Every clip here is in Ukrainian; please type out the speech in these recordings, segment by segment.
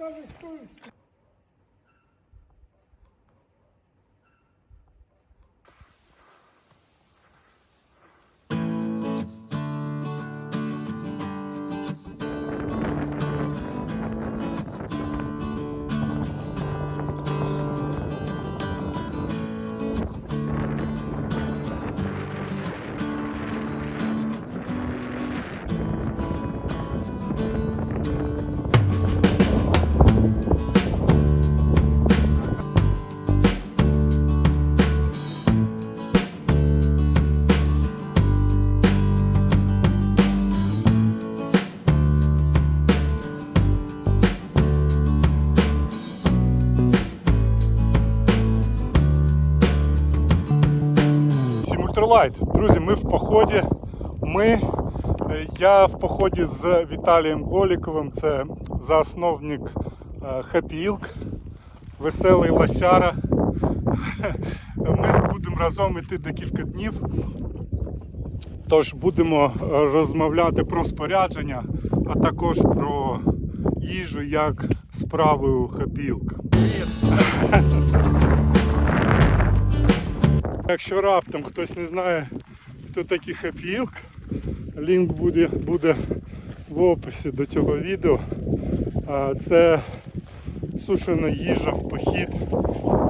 скажешь, стой, Друзі, ми в поході. Ми, е, я в поході з Віталієм Голіковим, це засновник Ilk, веселий лосяра. Ми будемо разом іти декілька днів. Тож будемо е, розмовляти про спорядження, а також про їжу, як справи у Ilk. Якщо раптом хтось не знає, хто такий Ilk, лінк буде, буде в описі до цього відео. Це сушена їжа в похід,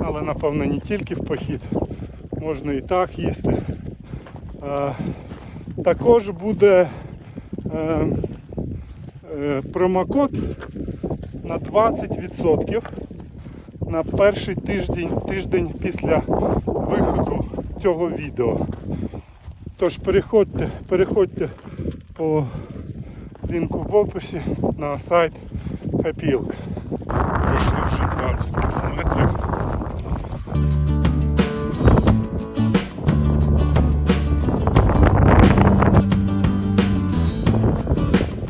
але напевно не тільки в похід, можна і так їсти. Також буде е, е, промокод на 20% на перший тиждень, тиждень після цього відео. Тож переходьте, переходьте по лінку в описі на сайт Ilk. Пройшли вже 20 кілометрів.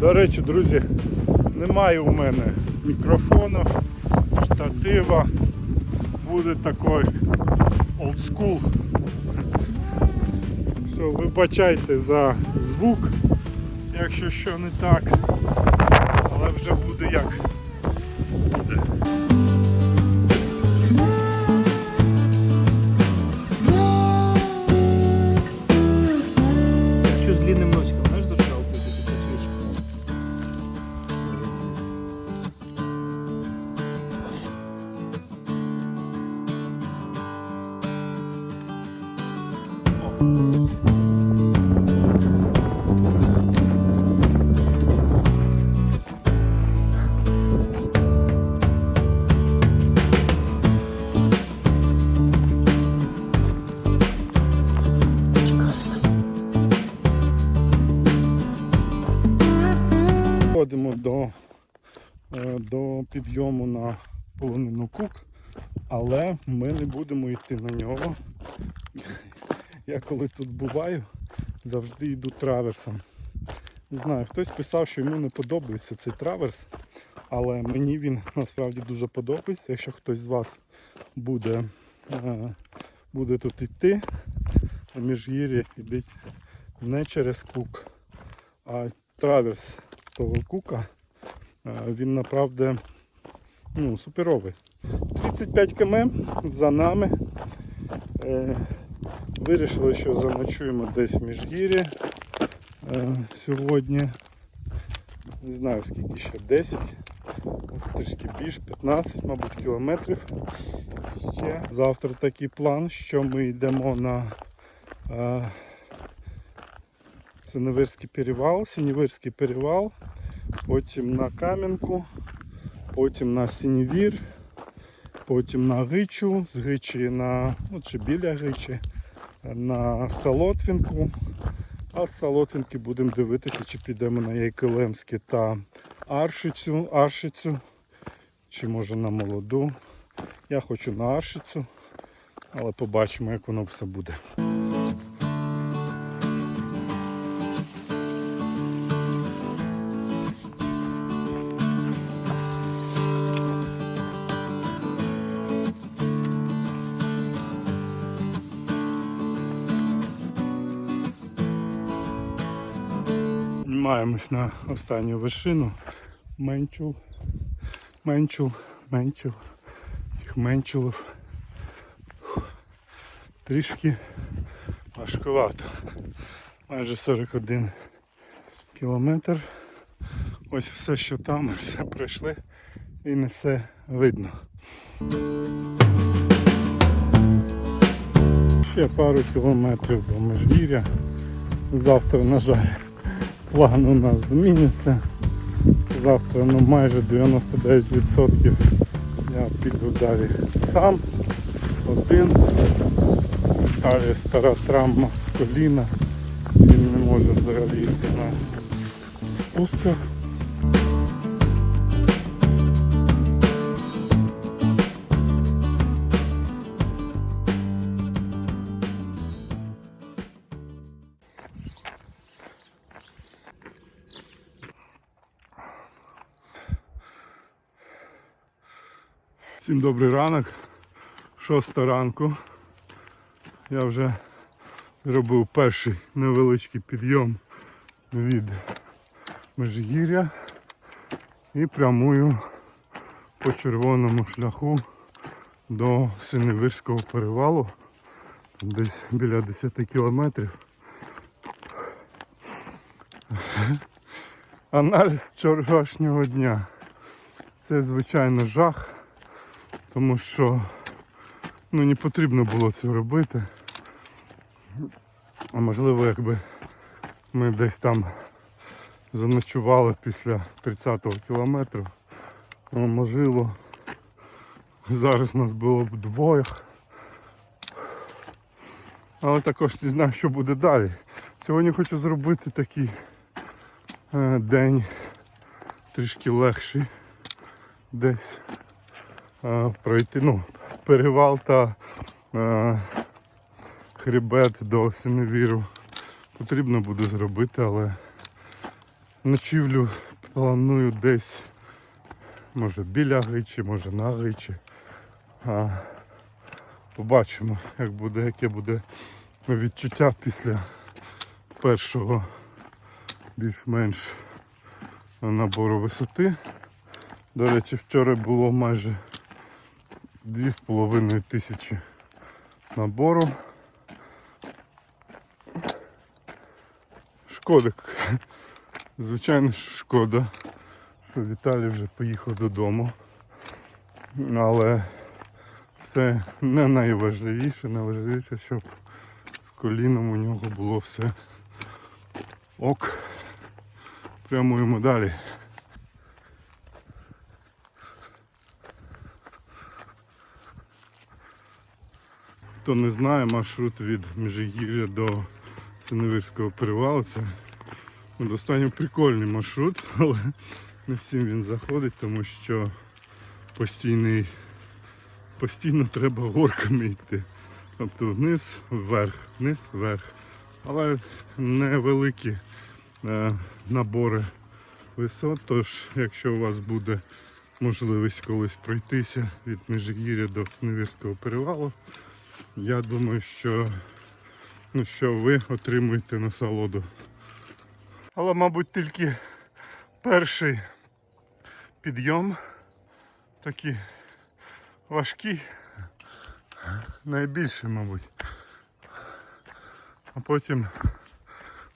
До речі, друзі, немає у мене мікрофону, штатива. Буде такий олдскул. Що, вибачайте за звук, якщо що не так. Але вже буде як буде. Що з длинним носиком, знаєш, зажигалку ти працюєш? Ходимо підйому на полонину кук, але ми не будемо йти на нього. Я коли тут буваю, завжди йду траверсом. Не знаю, хтось писав, що йому не подобається цей траверс, але мені він насправді дуже подобається. Якщо хтось з вас буде, е, буде тут йти, на міжгір'ї йдіть не через кук, а траверс того кука, е, він направде ну, суперовий. 35 км за нами. Е, Вирішили, що заночуємо десь в міжгір'ї е, сьогодні. Не знаю скільки ще 10, трішки більше, 15, мабуть, кілометрів. Ще. Завтра такий план, що ми йдемо на е, Синевирський перевал, Синевирський перевал, потім на Кам'янку, потім на Синевір, потім на Гичу, з Гичі на, ну, чи біля Гичі, на Солотвінку. А з Солотвінки будемо дивитися, чи підемо на Яйкелемське та Аршицю, Аршицю, чи може на молоду. Я хочу на Аршицю, але побачимо, як воно все буде. Піднімаємось на останню вершину Менчул. менчул, менчул, тих менчулів. Трішки важкувато. Майже 41 кілометр. Ось все, що там, ми все пройшли і не все видно. Ще пару кілометрів до Межгір'я. Завтра, на жаль, план у нас зміниться. Завтра ну, майже 99% я піду далі сам, один. Далі стара травма коліна. Він не може взагалі йти на спусках. Всім добрий ранок. Шоста ранку. Я вже зробив перший невеличкий підйом від Межгір'я і прямую по червоному шляху до Синевирського перевалу. Десь біля 10 кілометрів. Аналіз вчорашнього дня. Це звичайно жах, тому що ну, не потрібно було це робити. А можливо, якби ми десь там заночували після 30-го кілометру, ну, можливо, зараз нас було б двоє. Але також не знаю, що буде далі. Сьогодні хочу зробити такий е, день трішки легший. Десь пройти, ну, перевал та е, хребет до Синевіру потрібно буде зробити, але ночівлю планую десь, може біля Гичі, може на Гичі. А, побачимо, як буде, яке буде відчуття після першого більш-менш набору висоти. До речі, вчора було майже 2,5 тисячі набору. Шкода. Звичайно, що шкода, що Віталій вже поїхав додому. Але це не найважливіше, найважливіше, щоб з коліном у нього було все ок. Прямуємо далі. Хто не знає, маршрут від Межигір'я до Синевирського перевалу це достатньо прикольний маршрут, але не всім він заходить, тому що постійний, постійно треба горками йти. Тобто вниз, вверх, вниз, вверх. Але невеликі е, набори висот, тож якщо у вас буде можливість колись пройтися від Межигір'я до Синевирського перевалу, я думаю, що, ну, що ви отримуєте насолоду. Але, мабуть, тільки перший підйом такий важкий, найбільший, мабуть. А потім,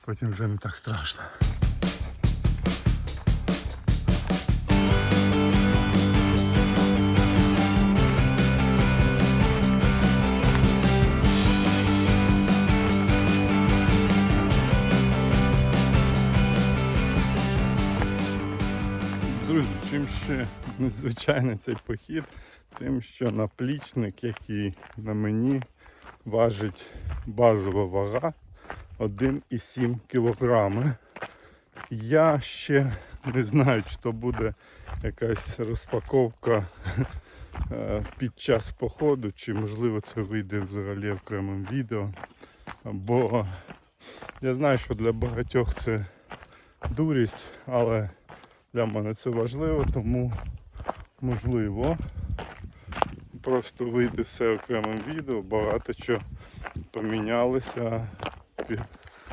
потім вже не так страшно. Друзі, чим ще незвичайний цей похід, тим, що наплічник, який на мені важить базова вага 1,7 кг. Я ще не знаю, чи то буде якась розпаковка е, під час походу, чи можливо це вийде взагалі окремим відео. Бо я знаю, що для багатьох це дурість, але для мене це важливо, тому можливо просто вийде все окремим відео, багато що помінялося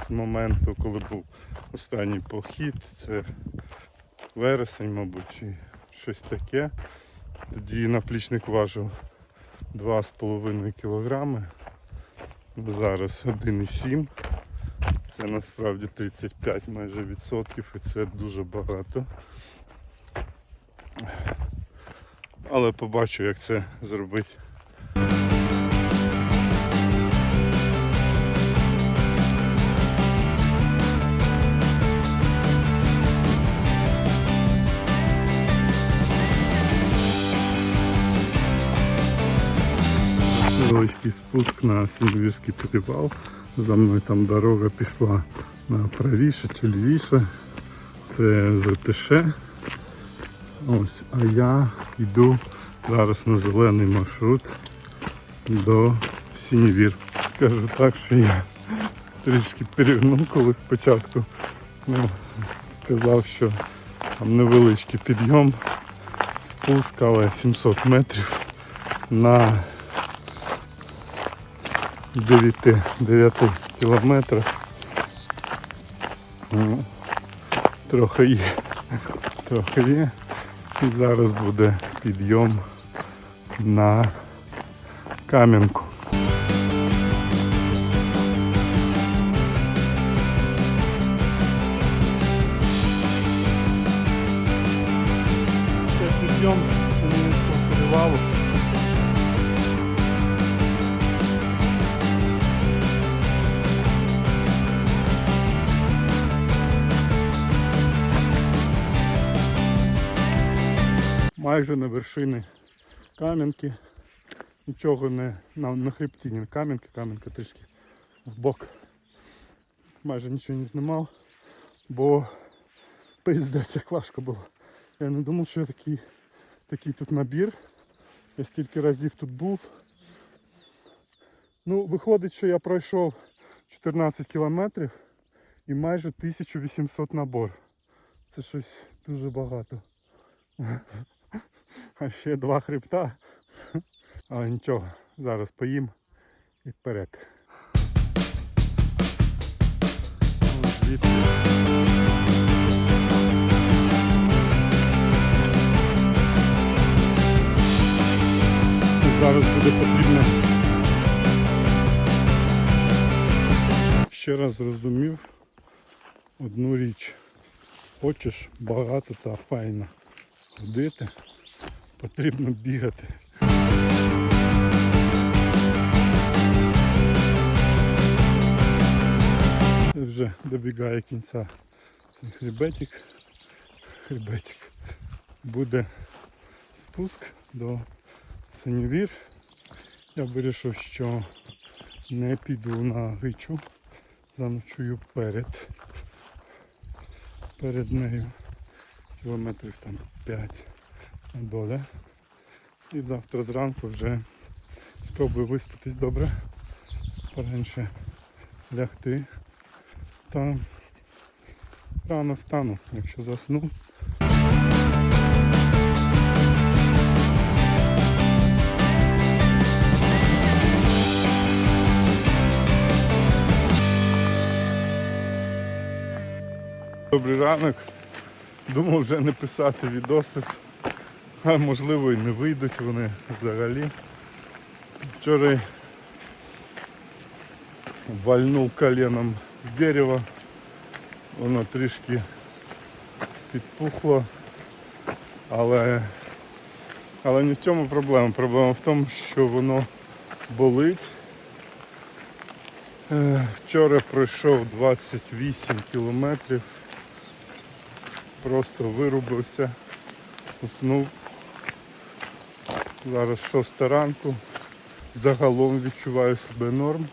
з моменту, коли був останній похід. Це вересень, мабуть, чи щось таке. Тоді наплічник важив 2,5 кг. Зараз 1,7. Це насправді 35 майже відсотків і це дуже багато. Але побачу, як це зробити. Невеличкий спуск на Сінвірський перевал. За мною там дорога пішла на правіше чи лівіше. Це ЗТШ. Ось, а я йду зараз на зелений маршрут до Сінівір. Скажу так, що я трішки перегнув, коли спочатку ну, сказав, що там невеличкий підйом, спуск, але 700 метрів на 9, 9 кілометрах. Ну, Трохи є. Трохи є. І зараз буде підйом на Кам'янку. Підйом Семенівського перевалу. Майже на вершини кам'янки. Нічого не на, на хребті, не кам'янки, кам'янка трішки в бок. Майже нічого не знімав, бо пиздець як важко було. Я не думав, що такий, такий тут набір. Я стільки разів тут був. Ну, виходить, що я пройшов 14 кілометрів і майже 1800 набор. Це щось дуже багато. А ще два хребта. Але нічого, зараз поїм і вперед. Зараз буде потрібно. Ще раз зрозумів одну річ. Хочеш багато та файно ходити, потрібно бігати. Вже добігає кінця цей хребетик. Хребетик. Буде спуск до Синівір. Я вирішив, що не піду на гичу, заночую перед, перед нею кілометрів там 5 доля. І завтра зранку вже спробую виспатись добре, пораньше лягти. Та рано встану, якщо засну. Добрий ранок. Думав вже не писати відоси, а можливо і не вийдуть вони взагалі. Вчора вальнув коленом дерево, воно трішки підпухло, але, але не в цьому проблема. Проблема в тому, що воно болить. Е, Вчора пройшов 28 кілометрів просто вирубився, уснув. Зараз 6 ранку. Загалом відчуваю себе норм,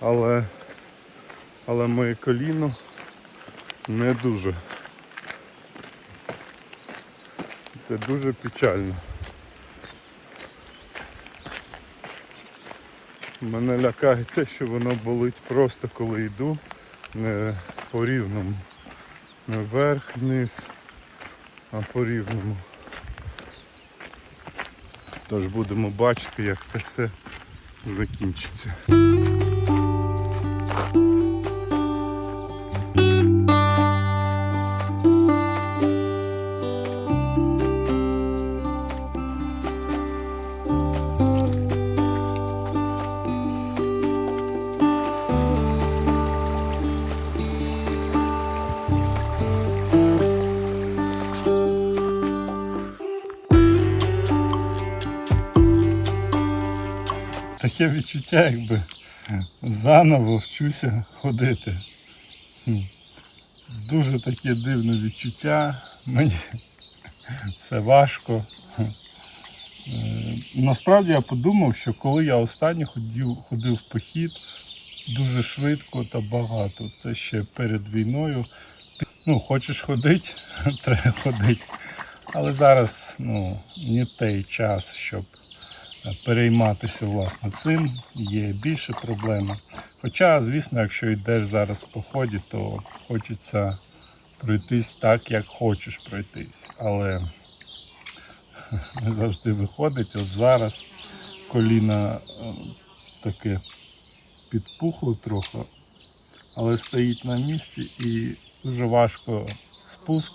але, але моє коліно не дуже. Це дуже печально. Мене лякає те, що воно болить просто коли йду, не по рівному. Не вверх, вниз, а по рівному. Тож будемо бачити, як це все закінчиться. Таке відчуття, якби заново вчуся ходити. Дуже таке дивне відчуття. Мені це важко. Е, Насправді я подумав, що коли я останнє ходив, ходив в похід дуже швидко та багато. Це ще перед війною. Ну, хочеш ходити, треба ходити. Але зараз ну, не той час, щоб перейматися власне цим. Є більше проблеми. Хоча, звісно, якщо йдеш зараз в поході, то хочеться пройтись так, як хочеш пройтись. Але не завжди виходить. От зараз коліна е, таке підпухло трохи, але стоїть на місці і дуже важко спуск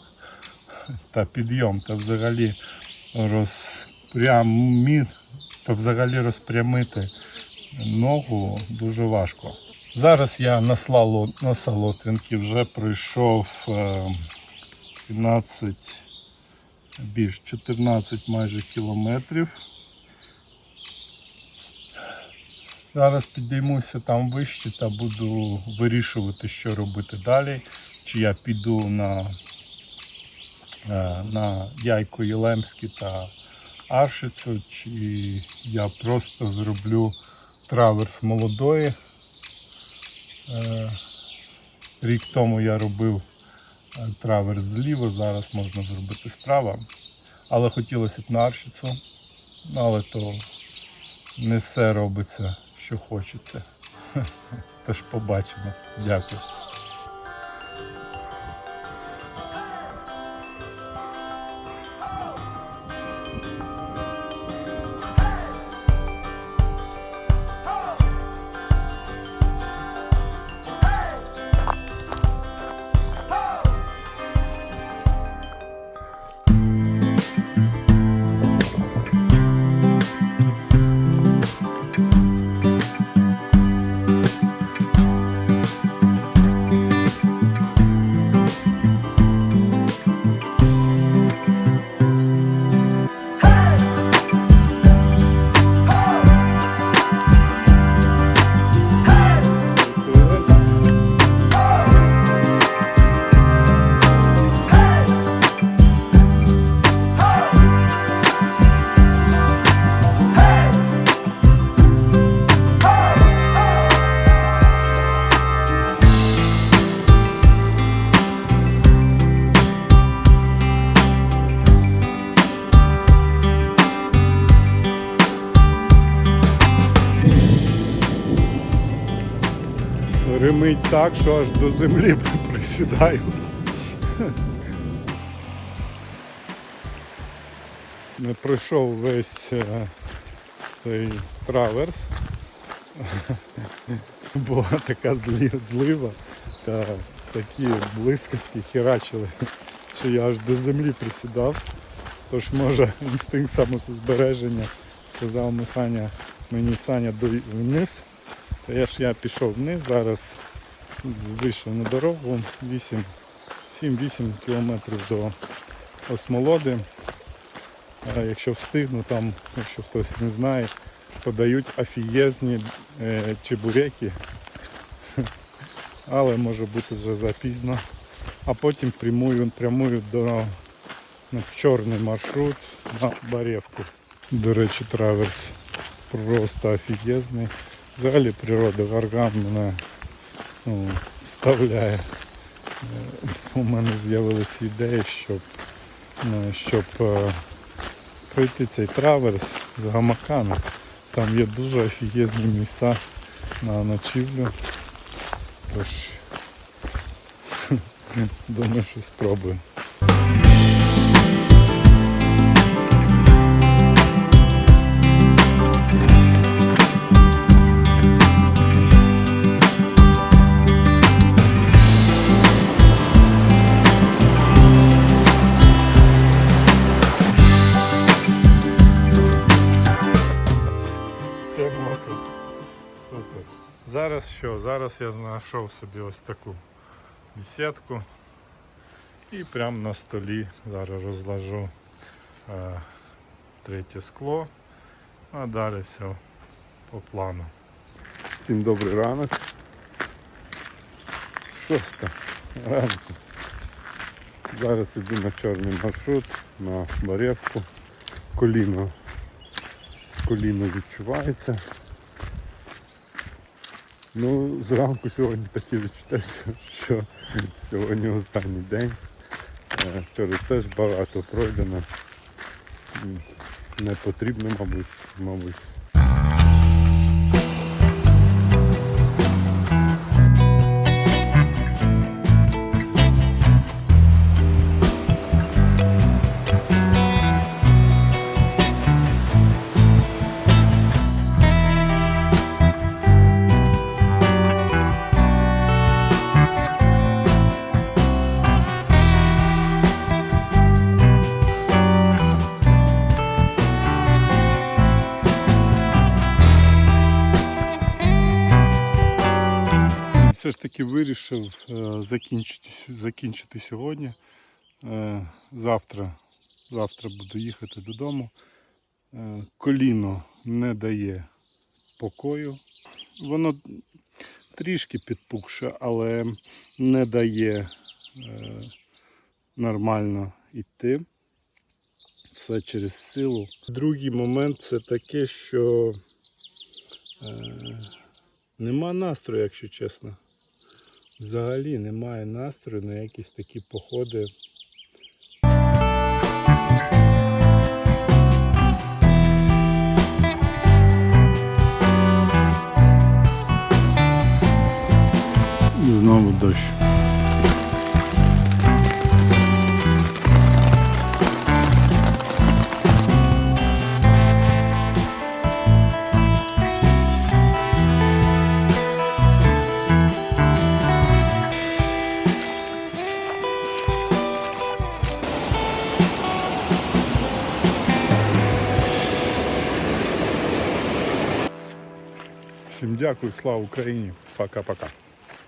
та підйом, та взагалі розпрямі, та взагалі розпрямити ногу дуже важко. Зараз я на, слало, на Солотвинки вже пройшов е, 15, більш 14 майже кілометрів. Зараз підіймуся там вище та буду вирішувати, що робити далі. Чи я піду на, е, на Яйко Єлемське та Аршицю, чи я просто зроблю траверс молодої. Е, Рік тому я робив е, траверс зліва, зараз можна зробити справа. Але хотілося б на Аршицю, але то не все робиться, що хочеться. Тож побачимо. Дякую. Римить так, що аж до землі присідаю. Не пройшов весь е, цей траверс. Була така злива та такі блискавки херачили, що я аж до землі присідав. Тож може інстинкт самозбереження сказав ми Саня, мені Саня вниз. Та я ж я пішов вниз, зараз вийшов на дорогу 7-8 кілометрів до Осмолоди. Якщо встигну, там, якщо хтось не знає, подають афієзні е, чебуреки. Але може бути вже запізно. А потім прямую, прямую до на чорний маршрут на Баревку. До речі, траверс просто офігезний. Взагалі природа Варган мене ну, вставляє. Е, У мене з'явилася ідея щоб, ну, щоб е, пройти цей траверс з гамаками. Там є дуже офігезні місця на ночівлю. Тож думаю, що спробую. Зараз що? Зараз я знайшов собі ось таку бесідку і прямо на столі зараз розложу е, третє скло, а далі все по плану. Всім добрий ранок. Шоста ранку. Зараз іду на чорний маршрут, на Баревку. Коліно. Коліно відчувається. Ну, зранку сьогодні таке відчуття, що сьогодні останній день. Е, Вчора теж багато пройдено. Не потрібно, мабуть, мабуть. Все ж таки вирішив е, закінчити, закінчити сьогодні. Е, Завтра, завтра буду їхати додому. Е, Коліно не дає покою. Воно трішки підпухше, але не дає нормально йти. Все через силу. Другий момент це таке, що Нема настрою, якщо чесно. Взагалі немає настрою на якісь такі походи. Знову дощ. Дякую, слава Україні. Пока-пока.